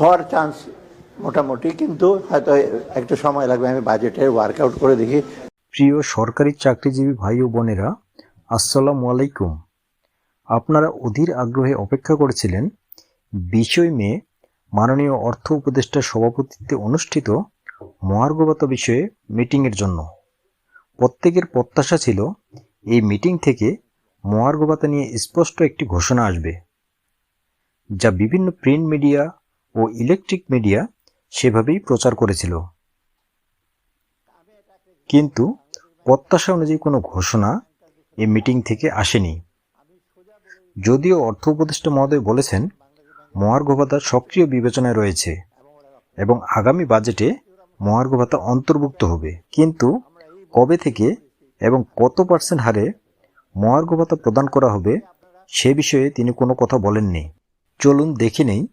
হওয়ার চান্স মোটামুটি, কিন্তু হয়তো একটু সময় লাগবে, আমি বাজেটের ওয়ার্কআউট করে দেখি। প্রিয় সরকারি চাকরিজীবী ভাই ও বোনেরা, আসসালামু আলাইকুম। আপনারা অধীর আগ্রহে অপেক্ষা করেছিলেন, বিশই মে মাননীয় অর্থ উপদেষ্টার সভাপতিত্বে অনুষ্ঠিত মহার্গবত বিষয়ে মিটিংয়ের জন্য। প্রত্যেকের প্রত্যাশা ছিল, এই মিটিং থেকে মহার্গবতা নিয়ে স্পষ্ট একটি ঘোষণা আসবে, যা বিভিন্ন প্রিন্ট মিডিয়া ও ইলেকট্রিক মিডিয়া সেভাবেই প্রচার করেছিল। কিন্তু প্রত্যাশা অনুযায়ী কোনো ঘোষণা এই মিটিং থেকে আসেনি। যদিও অর্থ উপদেষ্টা মহোদয় বলেছেন, মহার্ঘ ভাতা সক্রিয় বিবেচনায় রয়েছে এবং আগামী বাজেটে মহার্ঘ ভাতা অন্তর্ভুক্ত হবে। কিন্তু কবে থেকে এবং কত পার্সেন্ট হারে মহার্ঘ ভাতা প্রদান করা হবে সে বিষয়ে তিনি কোনো কথা বলেননি। চলুন দেখে নেই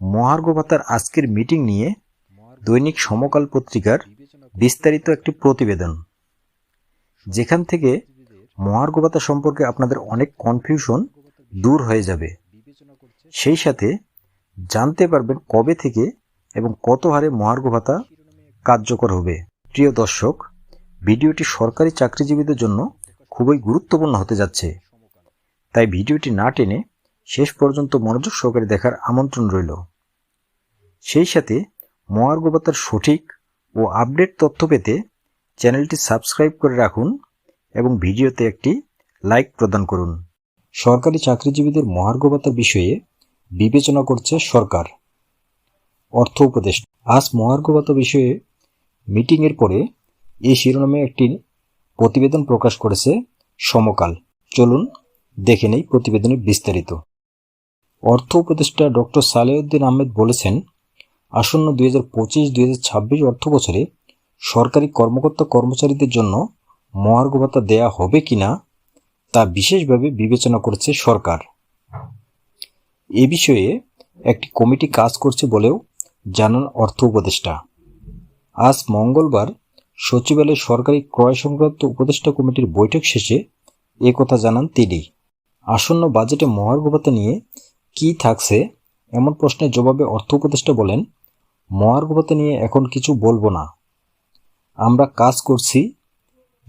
মহার্ঘ ভাতার আজকের মিটিং নিয়ে দৈনিক সমকাল পত্রিকার বিস্তারিত একটি প্রতিবেদন। যেখান থেকে মহার্ঘ ভাতা সম্পর্কে আপনাদের অনেক কনফিউশন দূর হয়ে যাবে। সেই সাথে জানতে পারবেন কবে থেকে এবং কত হারে মহার্ঘ ভাতা কার্যকর হবে। প্রিয় দর্শক, ভিডিওটি সরকারি চাকরিজীবীদের জন্য খুবই গুরুত্বপূর্ণ হতে যাচ্ছে। তাই ভিডিওটি না টেনে শেষ পর্যন্ত মনোযোগ সহকারে দেখার আমন্ত্রণ রইল। সেই সাথে মহার্ঘ ভাতার সঠিক ও আপডেট তথ্য পেতে চ্যানেলটি সাবস্ক্রাইব করে রাখুন এবং ভিডিওতে একটি লাইক প্রদান করুন। সরকারি চাকরিজীবীদের মহার্ঘ ভাতার বিষয়ে বিবেচনা করছে সরকার। অর্থ উপদেশ আজ মহার্ঘ ভাতা বিষয়ে মিটিংয়ের পরে এই শিরোনামে একটি প্রতিবেদন প্রকাশ করেছে সমকাল। চলুন দেখে নেই প্রতিবেদনের বিস্তারিত। অর্থ উপদেষ্টা ডক্টর সালেউদ্দিন আহমেদ বলেছেন আসন্ন দুই হাজার পঁচিশ, দুই হাজার ছাব্বিশ অর্থ বছরে সরকারি কর্মকর্তা কর্মচারীদের জন্য মহার্ঘ ভাতা দেয়া হবে কিনা তা বিশেষভাবে বিবেচনা করছে সরকার। এ বিষয়ে একটি কমিটি কাজ করছে বলেও জানান অর্থ উপদেষ্টা। আজ মঙ্গলবার সচিবালয়ে সরকারি ক্রয় সংক্রান্ত উপদেষ্টা কমিটির বৈঠক শেষে এ কথা জানান তিনি। আসন্ন বাজেটে মহার্ঘ ভাতা নিয়ে কি থাকছে এমন প্রশ্নের জবাবে অর্থ উপদেষ্টা বলেন মহার্ঘ ভাতা নিয়ে এখন কিছু বলব না। আমরা কাজ করছি,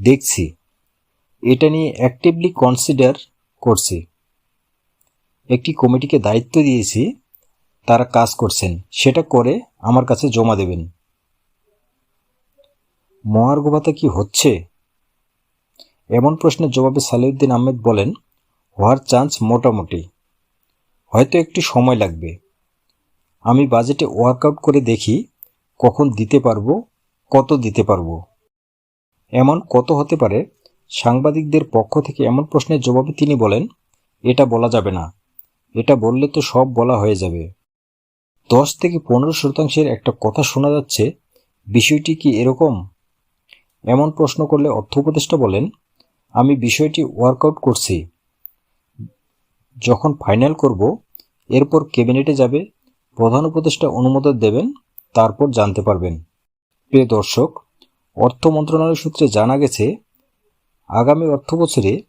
দেখছি। এটা নিয়ে অ্যাক্টিভলি কনসিডার করছি। একটি কমিটিকে দায়িত্ব দিয়েছি, তারা কাজ করছেন। সেটা করে আমার কাছে জমা দেবেন। মহার্ঘ ভাতা কি হচ্ছে? এমন প্রশ্নের জবাবে সালিউদ্দিন আহমেদ বলেন, হওয়ার চান্স মোটামুটি। হয়তো একটু সময় লাগবে। আমি বাজেটে ওয়ার্কআউট করে দেখি কখন দিতে পারব, কত দিতে পারব। এমন কত হতে পারে? সাংবাদিকদের পক্ষ থেকে এমন প্রশ্নের জবাবে তিনি বলেন, এটা বলা যাবে না। এটা বললে তো সব বলা হয়ে যাবে। দশ থেকে পনেরো শতাংশের একটা কথা শোনা যাচ্ছে, বিষয়টি কি এরকম? এমন প্রশ্ন করলে অর্থ উপদেষ্টা বলেন, আমি বিষয়টি ওয়ার্কআউট করছি। যখন ফাইনাল করব, এরপর ক্যাবিনেটে যাবে প্রধান উপদেষ্টা অনুমোদন দেবেন, তারপর জানতে পারবেন। প্রিয় দর্শক, অর্থ মন্ত্রণালয় সূত্রে জানা গেছে, আগামী অর্থ বছরে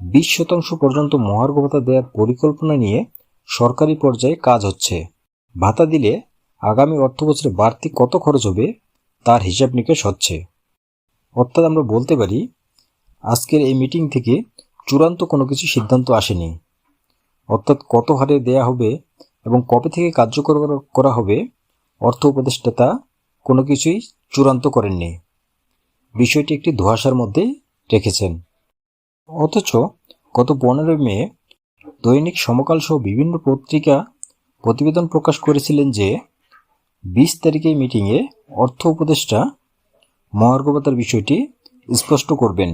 বিশ শতাংশ পর্যন্ত মহার্ঘ ভাতা দেওয়ার পরিকল্পনা নিয়ে সরকারি পর্যায়ে কাজ হচ্ছে। ভাতা দিলে আগামী অর্থ বছরে বাড়তি কত খরচ হবে, তার হিসাব নিকেশ হচ্ছে। অর্থাৎ আমরা বলতে পারি, আজকের এই মিটিং থেকে চূড়ান্ত কোনো কিছু সিদ্ধান্ত আসেনি। অর্থাৎ কত হারে দেয়া হবে এবং কবে থেকে কার্যকর করা হবে অর্থ উপদেষ্টা তা কোনো কিছুই চূড়ান্ত করেননি। বিষয়টি একটি ধোঁয়াশার মধ্যে রেখেছেন। অথচ গত পনেরোই মে দৈনিক সমকাল সহ বিভিন্ন পত্রিকা প্রতিবেদন প্রকাশ করেছিলেন যে বিশ তারিখে মিটিংয়ে অর্থ উপদেষ্টা মহার্ঘ ভাতার বিষয়টি স্পষ্ট করবেন।